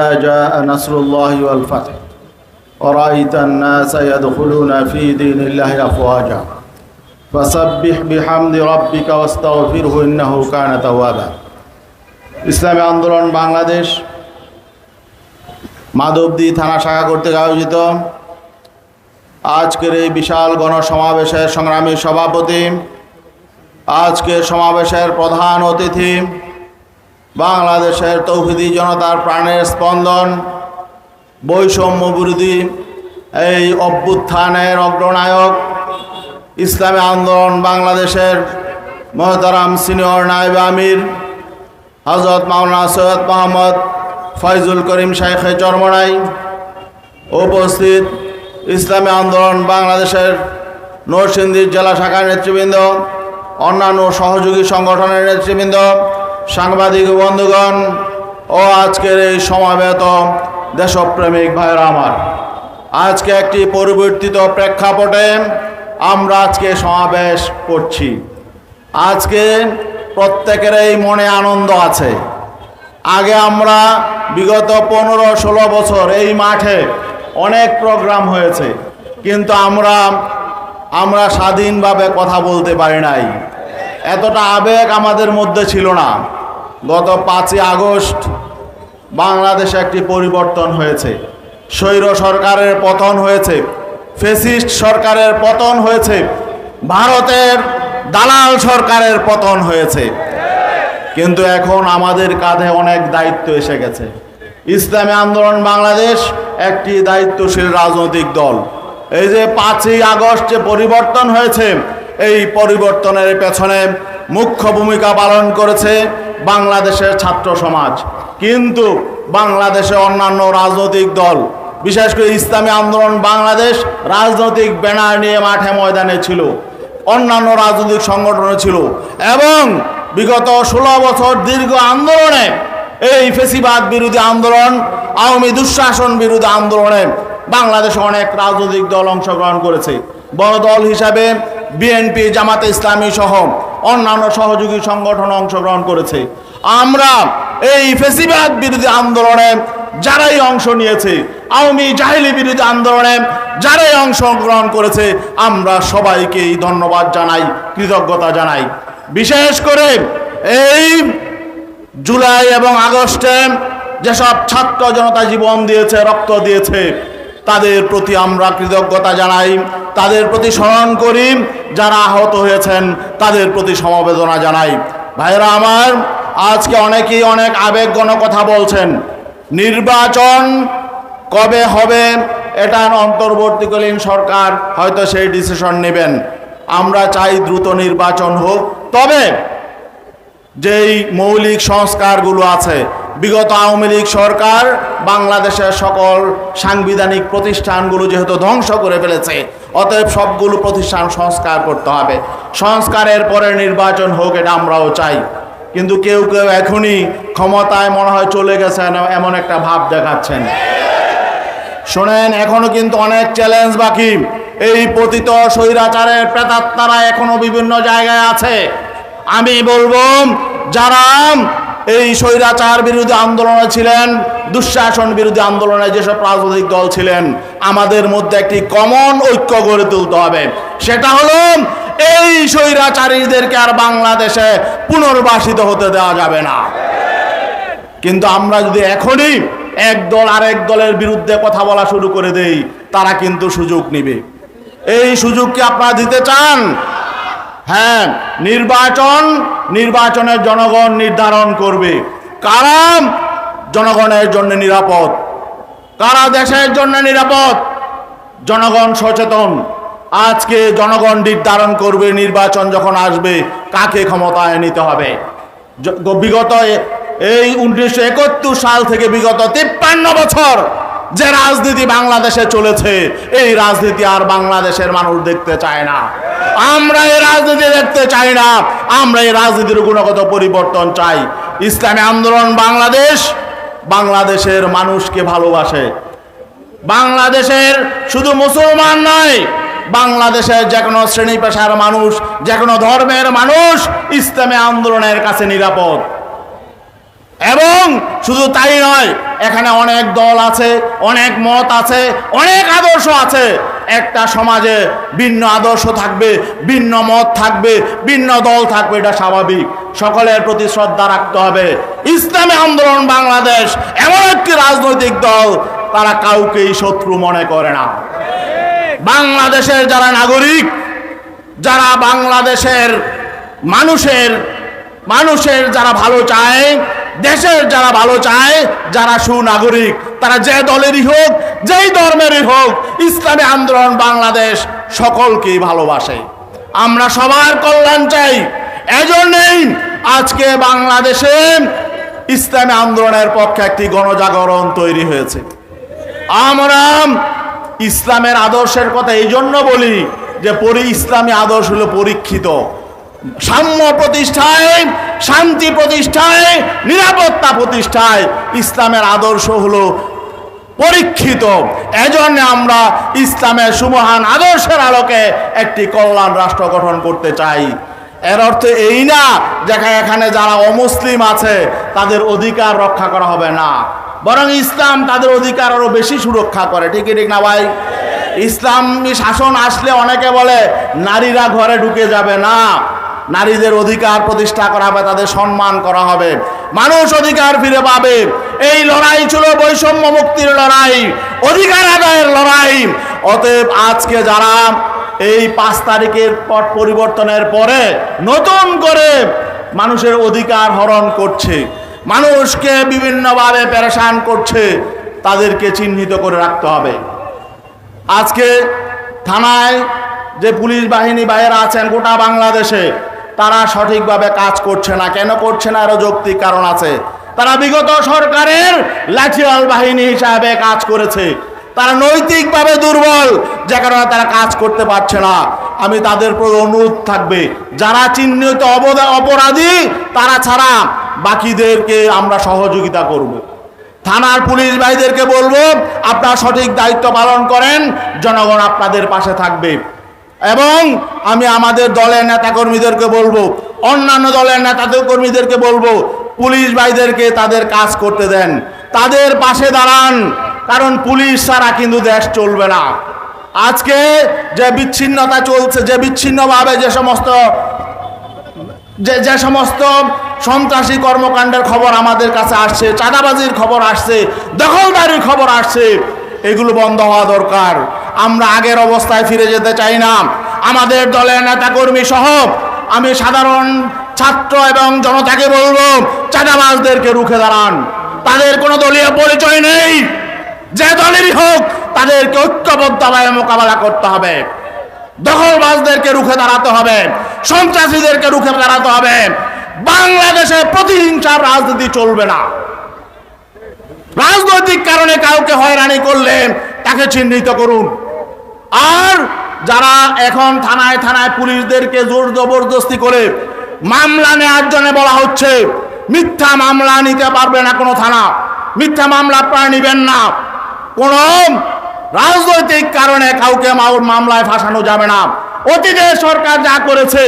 جاء نصر الله والفتح ورأيت الناس يدخلون في دين الله أفواجا فسبح بحمد ربك واستغفره إنه كان توابا ইসলামী আন্দোলন বাংলাদেশ মাধবদী থানা শাখা কর্তৃক আয়োজিত আজকের এই বিশাল গণসমাবেশের সংগ্রামী সভাপতি আজকের সমাবেশের প্রধান অতিথি বাংলাদেশের তৌহিদি জনতার প্রাণের স্পন্দন, বৈষম্য বিরোধী এই অভ্যুত্থানের অগ্রনায়ক, ইসলামী আন্দোলন বাংলাদেশের মহতারাম সিনিয়র নায়েব আমির হজরত মাওলানা সৈয়দ মোহাম্মদ ফয়জুল করিম শাইখে চরমনাই উপস্থিত ইসলামী আন্দোলন বাংলাদেশের নরসিংদী জেলা শাখার নেতৃবৃন্দ, অন্যান্য সহযোগী সংগঠনের নেতৃবৃন্দ সাংবাদিক বন্ধুগণ, ও আজকের এই সমাবেত দেশপ্রেমিক ভাইরা আমার, আজকে একটি পরিবর্তিত প্রেক্ষাপটে আমরা আজকে সমাবেশ করছি। আজকে প্রত্যেকেরই মনে আনন্দ আছে। আগে আমরা বিগত পনেরো ষোলো বছর এই মাঠে অনেক প্রোগ্রাম হয়েছে, কিন্তু আমরা আমরা স্বাধীনভাবে কথা বলতে পারি নাই। এতটা আবেগ আমাদের মধ্যে ছিল না। গত পাঁচই আগস্ট বাংলাদেশে একটি পরিবর্তন হয়েছে। স্বৈর সরকারের পতন হয়েছে। ফেসিস্ট সরকারের পতন হয়েছে। ভারতের দালাল সরকারের পতন হয়েছে। কিন্তু এখন আমাদের কাঁধে অনেক দায়িত্ব এসে গেছে। ইসলামী আন্দোলন বাংলাদেশ একটি দায়িত্বশীল রাজনৈতিক দল। এই যে পাঁচই আগস্ট পরিবর্তন হয়েছে এই পরিবর্তনের পেছনে মুখ্য ভূমিকা পালন করেছে বাংলাদেশের ছাত্র সমাজ। কিন্তু বাংলাদেশে অন্যান্য রাজনৈতিক দল, বিশেষ করে ইসলামী আন্দোলন বাংলাদেশ, রাজনৈতিক ব্যানার নিয়ে মাঠে ময়দানে ছিল, অন্যান্য রাজনৈতিক সংগঠনে ছিল এবং বিগত ষোলো বছর দীর্ঘ আন্দোলনে এই ফেসিবাদ বিরোধী আন্দোলন, আওয়ামী দুঃশাসন বিরোধী আন্দোলনে বাংলাদেশে অনেক রাজনৈতিক দল অংশগ্রহণ করেছে। বড় দল হিসাবে বিএনপি জামাতে ইসলামী সহ অন্যান্য সহযোগী সংগঠন অংশগ্রহণ করেছে। আমরা এই ফেসিবাদ বিরোধী আন্দোলনে যারাই অংশ নিয়েছে, আওয়ামী জাহিলি বিরোধী আন্দোলনে যারাই অংশগ্রহণ করেছে, আমরা সবাইকেই ধন্যবাদ জানাই, কৃতজ্ঞতা জানাই। বিশেষ করে এই জুলাই এবং আগস্টে যেসব ছাত্র জনতা জীবন দিয়েছে, রক্ত দিয়েছে তাদের প্রতি আমরা কৃতজ্ঞতা জানাই, তাদের প্রতি স্মরণ করি, যারা আহত হয়েছেন, তাদের প্রতি সমবেদনা জানাই। ভাইরা আমার, আজকে অনেকেই অনেক আবেগগণ কথা বলছেন। নির্বাচন কবে হবে, এটা অন্তর্বর্তীকালীন সরকার হয়তো সেই ডিসিশন নেবেন। আমরা চাই দ্রুত নির্বাচন হোক। তবে যেই মৌলিক সংস্কারগুলো আছে বিগত আওয়ামী লীগ সরকার বাংলাদেশের সকল সাংবিধানিক প্রতিষ্ঠানগুলো যেহেতু ধ্বংস করে ফেলেছে, অতএব সবগুলো প্রতিষ্ঠান সংস্কার করতে হবে। সংস্কারের পরে নির্বাচন হোক এটা আমরাও চাই। কিন্তু কেউ কেউ এখনই ক্ষমতায় মনে হয় চলে গেছেন এমন একটা ভাব দেখাচ্ছেন। শোনেন, এখনও কিন্তু অনেক চ্যালেঞ্জ বাকি। এই পতিত স্বৈরাচারের প্রেতাত্মারা এখনও বিভিন্ন জায়গায় আছে। আমি বলব, যারা এই স্বৈরাচার বিরোধী আন্দোলনে ছিলেন, দুঃশাসন বিরোধী আন্দোলনে যেসব রাজনৈতিক দল ছিলেন, আমাদের মধ্যে একটি কমন ঐক্য গড়ে তুলতে হবে। সেটা হলো, এই স্বৈরাচারীদেরকে আর বাংলাদেশে পুনর্বাসিত হতে দেওয়া যাবে না। কিন্তু আমরা যদি এখনই এক দল আরেক দলের বিরুদ্ধে কথা বলা শুরু করে দেই, তারা কিন্তু সুযোগ নিবে। এই সুযোগ কি আপনারা দিতে চান? হ্যাঁ নির্বাচন, নির্বাচনের জনগণ নির্ধারণ করবে। কারা জনগণের জন্য নিরাপদ? কারা দেশের জন্য নিরাপদ? জনগণ সচেতন। আজকে জনগণ নির্ধারণ করবে নির্বাচন যখন আসবে, কাকে ক্ষমতায় নিতে হবে। বিগত এই উনিশশো একাত্তর সাল থেকে বিগত তিপ্পান্ন বছর যে রাজনীতি বাংলাদেশে চলেছে, এই রাজনীতি আর বাংলাদেশের মানুষ দেখতে চায় না। আমরা এই রাজনীতি দেখতে চাই না, আমরা এই রাজনীতির গুণগত পরিবর্তন চাই। ইসলামী আন্দোলন বাংলাদেশ, বাংলাদেশের মানুষকে ভালোবাসে। বাংলাদেশের শুধু মুসলমান নয়, বাংলাদেশের যে কোনো শ্রেণি পেশার মানুষ, যে কোনো ধর্মের মানুষ ইসলামী আন্দোলনের কাছে নিরাপদ। এবং শুধু তাই নয়, এখানে অনেক দল আছে, অনেক মত আছে, অনেক আদর্শ আছে। একটা সমাজে ভিন্ন আদর্শ থাকবে, ভিন্ন মত থাকবে, ভিন্ন দল থাকবে, এটা স্বাভাবিক। সকলের প্রতি শ্রদ্ধা রাখতে হবে। ইসলামী আন্দোলন বাংলাদেশ এমন একটি রাজনৈতিক দল, তারা কাউকেই শত্রু মনে করে না। বাংলাদেশের যারা নাগরিক, যারা বাংলাদেশের মানুষের মানুষের যারা ভালো চায়, দেশের যারা ভালো চায়, যারা সুনাগরিক, তারা যে দলেরই হোক, যেই ধর্মেরই হোক, ইসলামী আন্দোলন বাংলাদেশ সকলকেই ভালোবাসে। আমরা সবার কল্যাণ চাই। এজন্যই আজকে বাংলাদেশে ইসলামী আন্দোলনের পক্ষে একটি গণজাগরণ তৈরি হয়েছে। আমরা ইসলামের আদর্শের কথা এই জন্য বলি যে পরি, ইসলামী আদর্শ হলো পরীক্ষিত। সাম্য প্রতিষ্ঠায়, শান্তি প্রতিষ্ঠায়, নিরাপত্তা প্রতিষ্ঠায় ইসলামের আদর্শ হলো পরীক্ষিত। এজন্য আমরা ইসলামের সুমহান আদর্শের আলোকে একটি কল্যাণ রাষ্ট্র গঠন করতে চাই। এর অর্থ এই না যেখানে এখানে যারা অমুসলিম আছে, তাদের অধিকার রক্ষা করা হবে না। বরং ইসলাম তাদের অধিকার আরও বেশি সুরক্ষা করে। ঠিক ঠিক না ভাই? ইসলামী শাসন আসলে অনেকে বলে, নারীরা ঘরে ঢুকে যাবে না। নারীদের অধিকার প্রতিষ্ঠা করা হবে, তাদের সম্মান করা হবে। মানুষ অধিকার ফিরে পাবে। এই লড়াই ছিল বৈষম্য মুক্তির লড়াই, অধিকার আদায়ের লড়াই। অতএব আজকে যারা এই পাঁচ তারিখের পর পরিবর্তনের পরে নতুন করে মানুষের অধিকার হরণ করছে, মানুষকে বিভিন্নভাবে পেরেশান করছে, তাদেরকে চিহ্নিত করে রাখতে হবে। আজকে থানায় যে পুলিশ বাহিনী বাইরে আছেন গোটা বাংলাদেশে তারা সঠিকভাবে কাজ করছে না। কেন করছে না? আরও যৌক্তিক কারণ আছে। তারা বিগত সরকারের লাঠিয়াল বাহিনী হিসাবে কাজ করেছে। তারা নৈতিকভাবে দুর্বল, যে কারণে তারা কাজ করতে পারছে না। আমি তাদের প্রতি অনুরোধ থাকবে, যারা চিহ্নিত অপরাধী, তারা ছাড়া বাকিদেরকে আমরা সহযোগিতা করব। থানার পুলিশ ভাইদেরকে বলব, আপনারা সঠিক দায়িত্ব পালন করেন, জনগণ আপনাদের পাশে থাকবে। এবং আমি আমাদের দলের নেতাকর্মীদেরকে বলব, অন্যান্য দলের নেতা কর্মীদেরকে বলব, পুলিশ ভাইদেরকে তাদের কাজ করতে দেন। তাদের পাশে দাঁড়ান, কারণ পুলিশ ছাড়া কিন্তু দেশ চলবে না। আজকে যে বিচ্ছিন্নতা চলছে, যে বিচ্ছিন্নভাবে যে সমস্ত, যে যে সমস্ত সন্ত্রাসী কর্মকাণ্ডের খবর আমাদের কাছে আসছে, চাঁদাবাজির খবর আসছে, দখলদারির খবর আসছে, এগুলো বন্ধ হওয়া দরকার। আমরা আগের অবস্থায় ফিরে যেতে চাই না। আমাদের দলের নেতাকর্মী সহ আমি সাধারণ ছাত্র এবং জনতাকে বলব, চাঁদাবাজদেরকে রুখে দাঁড়ান। তাদের কোনো দলীয় পরিচয় নেই। যে দলেরই হোক, তাদেরকে ঐক্যবদ্ধভাবে মোকাবেলা করতে হবে। দখলবাজদেরকে রুখে দাঁড়াতে হবে। সন্ত্রাসীদেরকে রুখে দাঁড়াতে হবে। বাংলাদেশে প্রতিহিংসার রাজনীতি চলবে না। রাজনৈতিক কারণে কাউকে হয়রানি করলে তাকে চিহ্নিত করুন। আর যারা এখন থানায় থানায় পুলিশদেরকে জোর জবরদস্তি করে মামলা নেওয়ার জন্য বলা হচ্ছে, মিথ্যা মামলা নিতে পারবে না কোনো থানা। মিথ্যা মামলা আপনারা নিবেন না। কোন রাজনৈতিক কারণে কাউকে মামলায় ফাঁসানো যাবে না। অতীতে সরকার যা করেছে,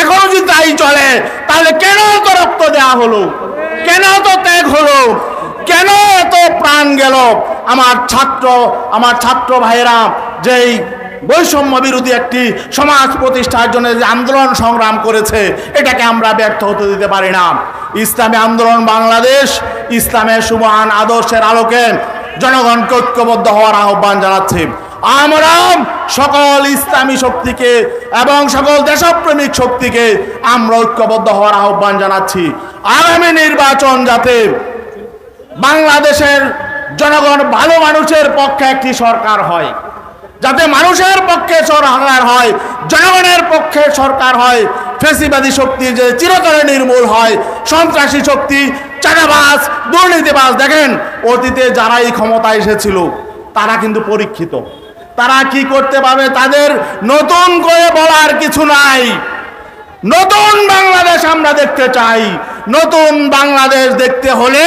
এখনও যদি তাই চলে, তাহলে কেন এত রক্ত দেওয়া হলো? কেন এত ত্যাগ হলো? কেন এত প্রাণ গেল? আমার ছাত্র আমার ছাত্র ভাইয়েরা যেই বৈষম্য বিরোধী একটি সমাজ প্রতিষ্ঠার জন্য যে আন্দোলন সংগ্রাম করেছে, এটাকে আমরা ব্যর্থ হতে দিতে পারি না। ইসলামী আন্দোলন বাংলাদেশ, ইসলামের সুমহান আদর্শের আলোকে জনগণকে ঐক্যবদ্ধ হওয়ার আহ্বান জানাচ্ছি। আমরা সকল ইসলামী শক্তিকে এবং সকল দেশপ্রেমিক শক্তিকে আমরা ঐক্যবদ্ধ হওয়ার আহ্বান জানাচ্ছি। আগামী নির্বাচন যাতে বাংলাদেশের জনগণ ভালো মানুষের পক্ষে একটি সরকার হয়। যাতে মানুষের পক্ষে সরকার হয়, জনগণের পক্ষে সরকার হয়, ফেসিবাদী শক্তি যে চিরতরে নির্মূল হয়, সন্ত্রাসী শক্তি, চাঁদাবাজ, দুর্নীতিবাজ, দেখেন, অতীতে যারাই ক্ষমতা এসেছিল, তারা কিন্তু পরীক্ষিত। তারা কি করতে পারবে তাদের নতুন করে বলার কিছু নাই। নতুন বাংলাদেশ আমরা দেখতে চাই। নতুন বাংলাদেশ দেখতে হলে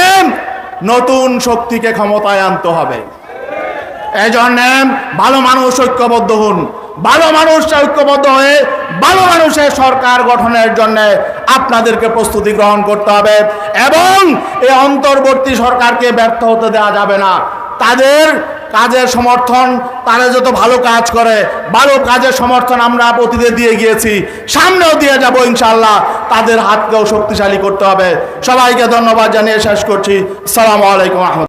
নতুন শক্তিকে ক্ষমতায় আনতে হবে। এই জন্য ভালো মানুষ ঐক্যবদ্ধ হন। ভালো মানুষ ঐক্যবদ্ধ হয়ে ভালো মানুষের সরকার গঠনের জন্য আপনাদেরকে প্রস্তুতি গ্রহণ করতে হবে এবং এই অন্তর্বর্তী সরকারকে ব্যর্থ হতে দেওয়া যাবে না। তাদের কাজের সমর্থন, তারা যত ভালো কাজ করে, ভালো কাজের সমর্থন আমরা অতীতে দিয়ে গিয়েছি, সামনেও দিয়ে যাব ইনশাল্লাহ তাদের হাতকেও শক্তিশালী করতে হবে। সবাইকে ধন্যবাদ জানিয়ে শেষ করছি। সালামু আলাইকুম আহমদ